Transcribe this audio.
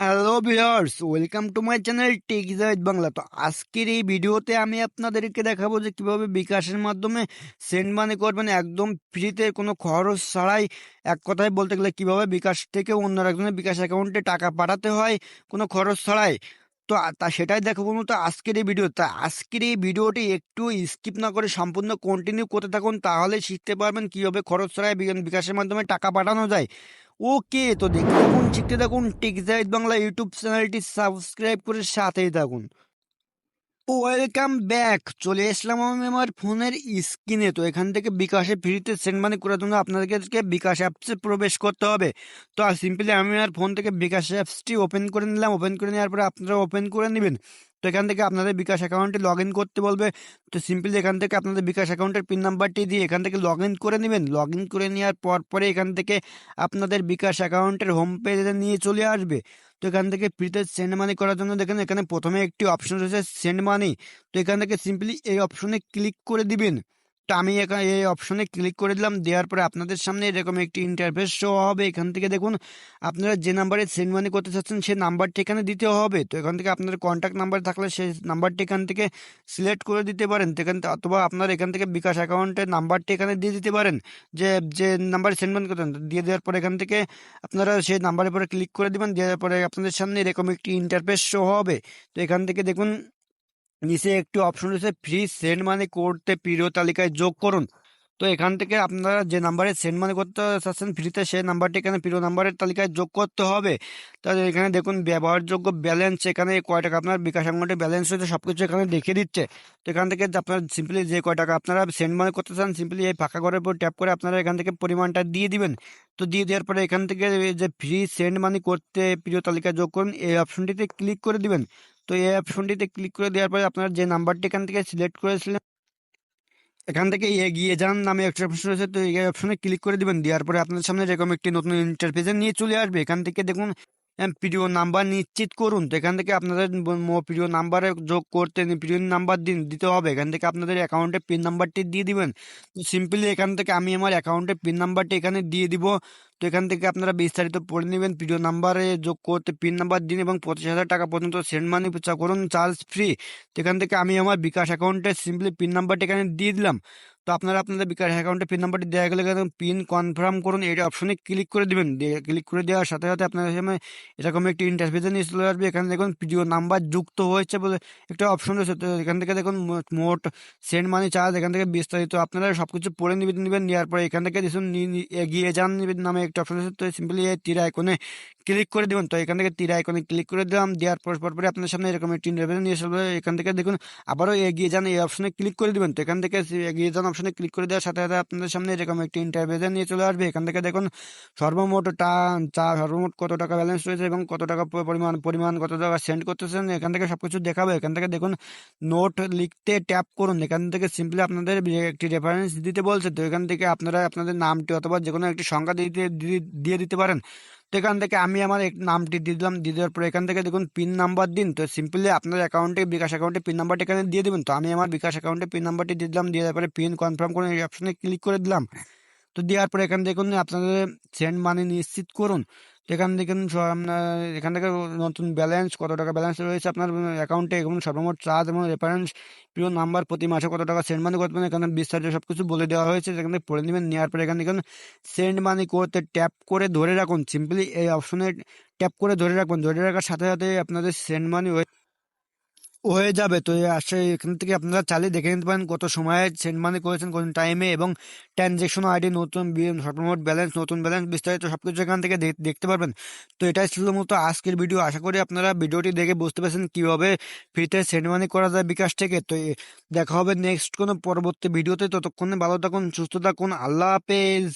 Hello viewers welcome to my channel Tech Zahid Bangla তো আজকের এই ভিডিওতে আমি আপনাদেরকে দেখাবো যে কীভাবে বিকাশের মাধ্যমে সেন্ড মানি করবেন। একদম ফ্রিতে কোনো খরচ ছাড়াই এক কথায় বলতে গেলে কীভাবে বিকাশ থেকে অন্য একজনের বিকাশ অ্যাকাউন্টে টাকা পাঠাতে হয় কোনো খরচ ছাড়াই। তো তা সেটাই দেখাবো তো আজকের এই ভিডিও। তা আজকের এই ভিডিওটি একটু স্কিপ না করে সম্পূর্ণ কন্টিনিউ করতে থাকুন, তাহলে শিখতে পারবেন কীভাবে খরচ ছাড়াই বিকাশের মাধ্যমে টাকা পাঠানো যায়। ওকে তো দেখতে থাকুন শিখতে থাকুন টেকজাইড বাংলা ইউটিউব চ্যানেলটি সাবস্ক্রাইব করে সাথেই থাকুন। Welcome back. চলে এসলাম আমি আমার ফোনের স্ক্রিনে। তো এখান থেকে বিকাশে ফ্রিতে সেন্ড মানি করার জন্য আপনাদেরকে বিকাশ অ্যাপসে প্রবেশ করতে হবে। তো সিম্পলি আমি আমার ফোন থেকে বিকাশ অ্যাপসটি ওপেন করে নিলাম। ওপেন করে নেওয়ার পরে আপনারা ওপেন করে নেবেন। এখান থেকে আপনাদের বিকাশ অ্যাকাউন্টে লগ করতে বলবে। তো সিম্পলি এখান থেকে আপনাদের বিকাশ অ্যাকাউন্টের পিন নাম্বারটি দিয়ে এখান থেকে লগ করে নেবেন। লগ করে নেওয়ার পর পরে এখান থেকে আপনাদের বিকাশ অ্যাকাউন্টের হোম পেজে নিয়ে চলে আসবে। তো এখান থেকে ফ্রিতে সেন্ড মানি করার জন্য দেখেন এখানে প্রথমে একটি অপশন রয়েছে সেন্ড মানি তো এখান থেকে সিম্পলি এই অপশনে ক্লিক করে দিবেন। তো আমি এখানে এই অপশনে ক্লিক করে দিলাম। দেওয়ার পরে আপনাদের সামনে এরকম একটি ইন্টারফেস শো হবে। এখান থেকে দেখুন, আপনারা যে নাম্বারে সেন্ড মানি করতে চাচ্ছেন, সেই নাম্বারটি এখানে দিতে হবে। তো এখান থেকে আপনার কন্ট্যাক্ট নাম্বার থাকলে সেই নাম্বারটি এখান থেকে সিলেক্ট করে দিতে পারেন। এখান থেকে অথবা আপনার এখান থেকে বিকাশ অ্যাকাউন্টের নাম্বারটি এখানে দিয়ে দিতে পারেন। যে যে নাম্বারে সেন্ড মানি করতেন দিয়ে দেওয়ার পরে এখান থেকে আপনারা সেই নাম্বারের পরে ক্লিক করে দেবেন। দেওয়ার পরে আপনাদের সামনে এরকম একটি ইন্টারফেস শো হবে। তো এখান থেকে দেখুন নিচে একটি অপশন রয়েছে ফ্রি সেন্ড মানি করতে প্রিয় তালিকায় যোগ করুন। তো এখান থেকে আপনারা যে নাম্বারে সেন্ড মানি করতে চাচ্ছেন ফ্রিতে সেই নাম্বারটি এখানে প্রিয় নাম্বারের তালিকায় যোগ করতে হবে। তাহলে এখানে দেখুন, ব্যবহারযোগ্য ব্যালেন্স এখানে কয় টাকা আপনার বিকাশ অ্যাকাউন্টে ব্যালেন্স রয়েছে সব কিছু এখানে দেখিয়ে দিচ্ছে। তো এখান থেকে আপনার সিম্পলি যে কয় টাকা আপনারা সেন্ড মানি করতে চান সিম্পলি এই ফাঁকা ঘরের উপর ট্যাপ করে আপনারা এখান থেকে পরিমাণটা দিয়ে দিবেন। তো দিয়ে দেওয়ার পরে এখান থেকে যে ফ্রি সেন্ড মানি করতে প্রিয় তালিকায় যোগ করুন, এই অপশনটিতে ক্লিক করে দিবেন। তো এই অপশনটিতে ক্লিক করে দেওয়ার পরে আপনার যে নাম্বারটি এখান থেকে সিলেক্ট করেছিলেন, এখান থেকে এগিয়ে যান নামে একটা অপশন রয়েছে। তো এই অপশনে ক্লিক করে দিবেন, দেওয়ার পরে আপনার সামনে যেরকম একটি নতুন ইন্টারফেসে নিয়ে চলে আসবে। এখান থেকে দেখুন প্রিয় নাম্বার নিশ্চিত করুন। তো এখান থেকে আপনাদের প্রিয় নাম্বারে যোগ করতে প্রিয় নাম্বার দিন, দিতে হবে। এখান থেকে আপনাদের অ্যাকাউন্টে পিন নাম্বারটি দিয়ে দিবেন। তো সিম্পলি এখান থেকে আমি আমার অ্যাকাউন্টে পিন নাম্বারটি এখানে দিয়ে দিব। তো এখান থেকে আপনারা বিস্তারিত পড়ে নেবেন। প্রিয় নাম্বারে যোগ করতে পিন নাম্বার দিন এবং পঁচিশ হাজার টাকা পর্যন্ত সেন্ড মানি করুন চার্জ ফ্রি তো এখান থেকে আমি আমার বিকাশ অ্যাকাউন্টে সিম্পলি পিন নাম্বারটি এখানে দিয়ে দিলাম। তো আপনারা আপনাদের বিকাশ অ্যাকাউন্টে পিন নাম্বারটি দেওয়া গেলে পিন কনফার্ম করুন, এই অপশনে ক্লিক করে দিবেন। ক্লিক করে দেওয়ার সাথে সাথে আপনার সামনে এরকম একটি ইন্টারফেসে নিয়ে চলে আসবে। এখানে দেখুন প্রিয় নাম্বার যুক্ত হয়েছে বলে একটা অপশন রয়েছে। তো এখান থেকে দেখুন মোট সেন্ড মানি চার্জ এখান থেকে বিস্তারিত আপনারা সব কিছু পড়ে নেবেন নেবেন। নেওয়ার পরে এখান থেকে দেখুন এগিয়ে যান নেবেন নামে একটা অপশন রয়েছে। তো সিম্পলি এই তীর আইকনে ক্লিক করে দেবেন। তো এখান থেকে তীর আইকনে ক্লিক করে দিলাম। দেওয়ার পর পর পরে আপনার সামনে এরকম একটি ইন্টারফেস নিয়ে আসবে এখান থেকে দেখুন আবারও এগিয়ে যান। এই অপশনে ক্লিক করে দিবেন। তো এখান থেকে এগিয়ে যান অপশনে ক্লিক করে দেওয়ার সাথে সাথে আপনাদের সামনে এরকম একটি ইন্টারভেজে নিয়ে চলে আসবে। এখান থেকে দেখুন, সর্বমোট চা সর্বমোট কত টাকা ব্যালেন্স রয়েছে এবং কত টাকা পরিমাণ পরিমাণ কত টাকা সেন্ড করতেছেন, এখান থেকে সবকিছু দেখাবে। এখান থেকে দেখুন নোট লিখতে ট্যাপ করুন। এখান থেকে সিম্পলি আপনাদের একটি রেফারেন্স দিতে বলছে, তো এখান থেকে আপনারা, আপনাদের নামটি অথবা যে কোনো একটি সংখ্যা দিতে দিয়ে দিতে পারেন। তো এখান থেকে আমি আমার নামটি দিয়ে দিলাম, দিয়ে দেওয়ার পরে এখান থেকে দেখুন পিন নাম্বার দিন। তো সিম্পলি আপনার অ্যাকাউন্টে বিকাশ অ্যাকাউন্টে পিন নাম্বারটি এখানে দিয়ে দেবেন। তো আমি আমার বিকাশ অ্যাকাউন্টে পিন নাম্বারটি দিয়ে দিলাম, দিয়ে দেওয়ার পরে পিন কনফার্ম করে এই অপশনে ক্লিক করে দিলাম। তো দেওয়ার পরে এখানে দেখুন আপনাদের সেন্ড মানি নিশ্চিত করুন। এখান থেকে আপনার, এখান থেকে নতুন ব্যালেন্স কত টাকা ব্যালেন্স রয়েছে আপনার অ্যাকাউন্টে এবং সর্বমোট চার্জ এবং রেফারেন্স প্রিয় নাম্বার প্রতি মাসে কত টাকা সেন্ড মানি করতে পারেন, এখানে বিস্তারিত সব কিছু বলে দেওয়া হয়েছে, সেখান থেকে পড়ে নেবেন, নেওয়ার পরে এখান থেকে সেন্ড মানি করতে ট্যাপ করে ধরে রাখুন সিম্পলি এই অপশনে ট্যাপ করে ধরে রাখবেন ধরে রাখার সাথে সাথে আপনাদের সেন্ড মানি হয়ে যাবে। তো আসলে এখান থেকে আপনারা চালিয়ে দেখে নিতে পারেন কত সময়ে সেন্ড মানি করেছেন, কোন টাইমে এবং ট্রানজেকশন আইডি নতুন সর্বমোট ব্যালেন্স নতুন ব্যালেন্স বিস্তারিত সব কিছু এখান থেকে দেখতে পারবেন। তো এটাই ছিল মতো আজকের ভিডিও আশা করি আপনারা ভিডিওটি দেখে বুঝতে পারছেন কীভাবে ফ্রিতে সেন্ড মানি করা যায় বিকাশ থেকে। তো দেখা হবে নেক্সট কোনো পরবর্তী ভিডিওতে ততক্ষণে ভালো থাকুন, সুস্থ থাকুন। আল্লাহ হাফেজ।